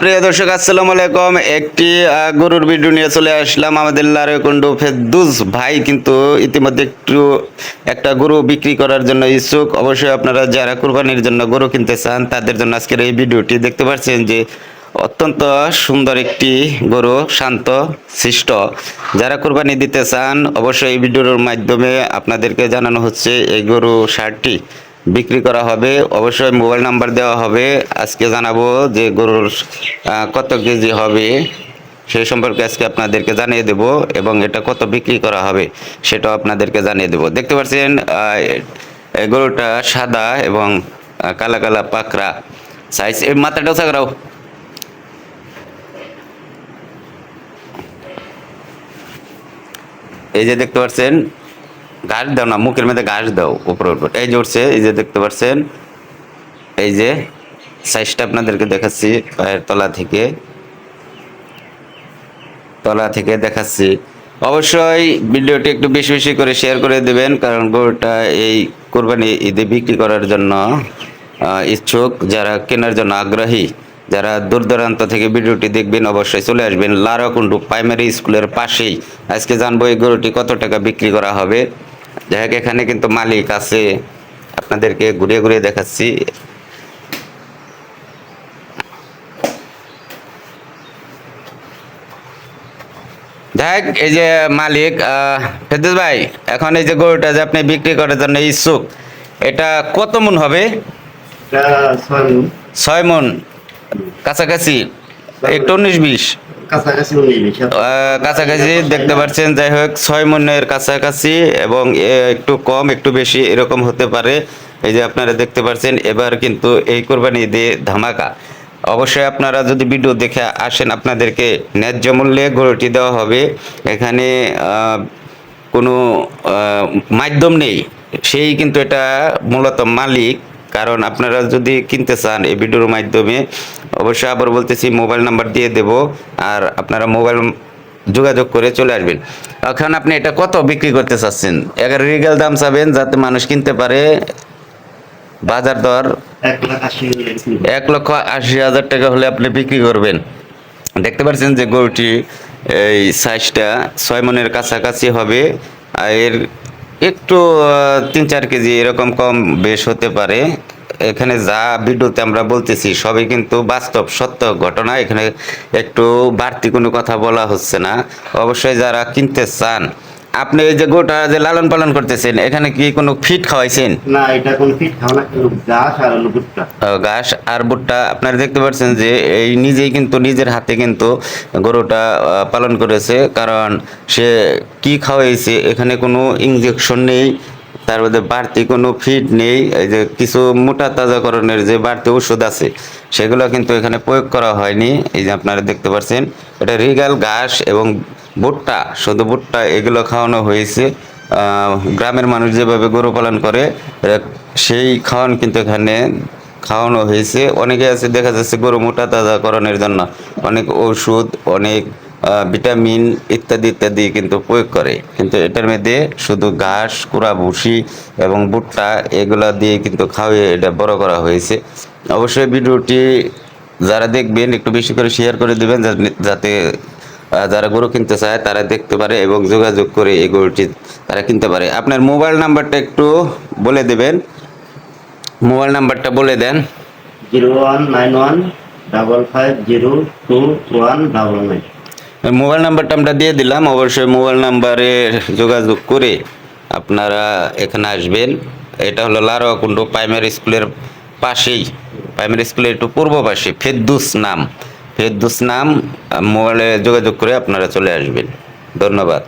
প্রিয় দর্শক, আসসালামু আলাইকুম। একটি গরুর ভিডিও নিয়ে চলে আসলাম আমাদের লারেকুন্ডু ফেদুস ভাই, কিন্তু ইতিমধ্যে একটু একটা গরু বিক্রি করার জন্য ইচ্ছুক। অবশ্যই আপনারা যারা কুরবানির জন্য গরু কিনতে চান, তাদের জন্য আজকের এই ভিডিওটি দেখতে পাচ্ছেন যে অত্যন্ত সুন্দর একটি গরু, শান্ত, সৃষ্ট। যারা কুরবানি দিতে চান, অবশ্যই এই ভিডিওর মাধ্যমে আপনাদেরকে জানানো হচ্ছে এই গরু সারটি। বিক্রি করা হবে। অবশ্যই মোবাইল নাম্বার দেওয়া হবে। আজকে জানাব যে গরুর কত কেজি হবে সেই সম্পর্কে আজকে আপনাদেরকে জানিয়ে দেব এবং এটা কত বিক্রি করা হবে সেটাও আপনাদেরকে জানিয়ে দেব। দেখতে পাচ্ছেন গরুটা সাদা এবং কালা কালা পাকড়া সাইজ এই মাথাটা উঁচা এই যে দেখতে পাচ্ছেন ঘাস দাও না, মুখের মধ্যে ঘাস দাও উপরে উপর। এই যে উঠছে, এই যে দেখতে পাচ্ছেন, এই যে সাইজটা আপনাদেরকে দেখাচ্ছি পায়ের তলা থেকে। তলা থেকে দেখাচ্ছি। অবশ্যই ভিডিওটি একটু বেশি বেশি করে শেয়ার করে দেবেন, কারণ গরুটা এই কোরবানি ঈদে বিক্রি করার জন্য ইচ্ছুক। যারা কেনার জন্য আগ্রহী, যারা দূর দূরান্ত থেকে ভিডিওটি দেখবেন, অবশ্যই চলে আসবেন লারাকুন্ডু প্রাইমারি স্কুলের পাশেই। আজকে জানব এই গরুটি কত টাকা বিক্রি করা হবে। যাই হোক এখানে কিন্তু মালিক আছে। আপনাদেরকে ঘুরিয়ে ঘুরিয়ে দেখাচ্ছি। দেখ এই যে মালিক আহ, ফেরদৌস ভাই এখন এই যে গরুটা যে আপনি বিক্রি করার জন্য ইচ্ছুক এটা কত মন হবে? ছয় মন। কাছাকাছি? একটু উনিশ বিশ। কাছাকাছি দেখতে পাচ্ছেন, যাই হোক, ছয় মনের কাছাকাছি এবং একটু কম, একটু বেশি এরকম হতে পারে। এই যে আপনারা দেখতে পাচ্ছেন, এবার কিন্তু এই কোরবানি দিয়ে ধামাকা। অবশ্যই আপনারা যদি ভিডিও দেখে আসেন, আপনাদেরকে ন্যায্য মূল্যে গরুটি দেওয়া হবে। এখানে কোনো মাধ্যম নেই। সেই কিন্তু এটা মূলত মালিক। কারণ আপনারা যদি কিনতে চান এই ভিডিওর মাধ্যমে অবশ্যই আবার বলতেছি মোবাইল নাম্বার দিয়ে দেব আর আপনারা মোবাইল যোগাযোগ করে চলে আসবেন। এখন আপনি এটা কত বিক্রি করতে চাচ্ছেন? এগারো রিগেল দাম চাবেন যাতে মানুষ কিনতে পারে। বাজার দর? এক লক্ষ আশি হাজার টাকা হলে আপনি বিক্রি করবেন। দেখতে পাচ্ছেন যে গরুটি এই সাইজটা ছয় মনের কাছাকাছি হবে। আর এর একটু তিন চার কেজি এরকম কম বেশ হতে পারে। এখানে যা ভিডিওতে আমরা বলতেছি সবই কিন্তু বাস্তব সত্য ঘটনা। এখানে একটু বাড়তি কোনো কথা বলা হচ্ছে না। অবশ্যই যারা কিনতে চান আপনি এই যে গোটা যে লালন পালন করতেছেন এখানে কি কোনো ফিট খাওয়াইছেন? না এটা কোন ফিট খাও না গাছ আর ভুট্টা। ঘাস আর ভুট্টা। আপনারা দেখতে পাচ্ছেন যে এই নিজেই কিন্তু নিজের হাতে কিন্তু গরুটা পালন করেছে। কারণ সে কি খাওয়াইছে এখানে কোনো ইঞ্জেকশন নেই। তার মধ্যে বাড়তি কোনো ফিড নেই। এই যে কিছু মোটা তাজাকরণের যে বাড়তি ওষুধ আছে, সেগুলো কিন্তু এখানে প্রয়োগ করা হয়নি। এই যে আপনারা দেখতে পাচ্ছেন, এটা রিগাল ঘাস এবং ভুট্টা, শুধু ভুট্টা এগুলো খাওয়ানো হয়েছে। গ্রামের মানুষ যেভাবে গরু পালন করে সেই খাওয়ান কিন্তু এখানে খাওয়ানো হয়েছে। অনেকে আছে, দেখা যাচ্ছে গরু মোটা তাজাকরণের জন্য। অনেক ওষুধ, অনেক ভিটামিন ইত্যাদি ইত্যাদি কিন্তু প্রয়োগ করে। কিন্তু এটার মধ্যে শুধু ঘাস, কুড়া, ভুসি এবং ভুট্টা এগুলা দিয়ে কিন্তু খাওয়িয়ে এটা বড় করা হয়েছে। অবশ্যই ভিডিওটি যারা দেখবেন একটু বেশি করে শেয়ার করে দেবেন যাতে- যারা গরু কিনতে চায় তারা দেখতে পারে এবং যোগাযোগ করে এই গরুটি তারা কিনতে পারে। আপনার মোবাইল নাম্বারটা একটু বলে দেবেন। মোবাইল নাম্বারটা বলে দেন। Zero one nine one double five zero two one double nine. Mobile নাম্বারটা আমরা দিয়ে দিলাম। অবশ্যই মোবাইল নাম্বারে যোগাযোগ করে আপনারা এখানে আসবেন। এটা হলো লারোয়াকুণ্ড প্রাইমারি স্কুলের পাশেই, প্রাইমারি স্কুলের একটু পূর্ব পাশে, ফেদ্দুস নাম। ফেদ্দুস নাম মোবাইলে যোগাযোগ করে আপনারা চলে আসবেন। ধন্যবাদ।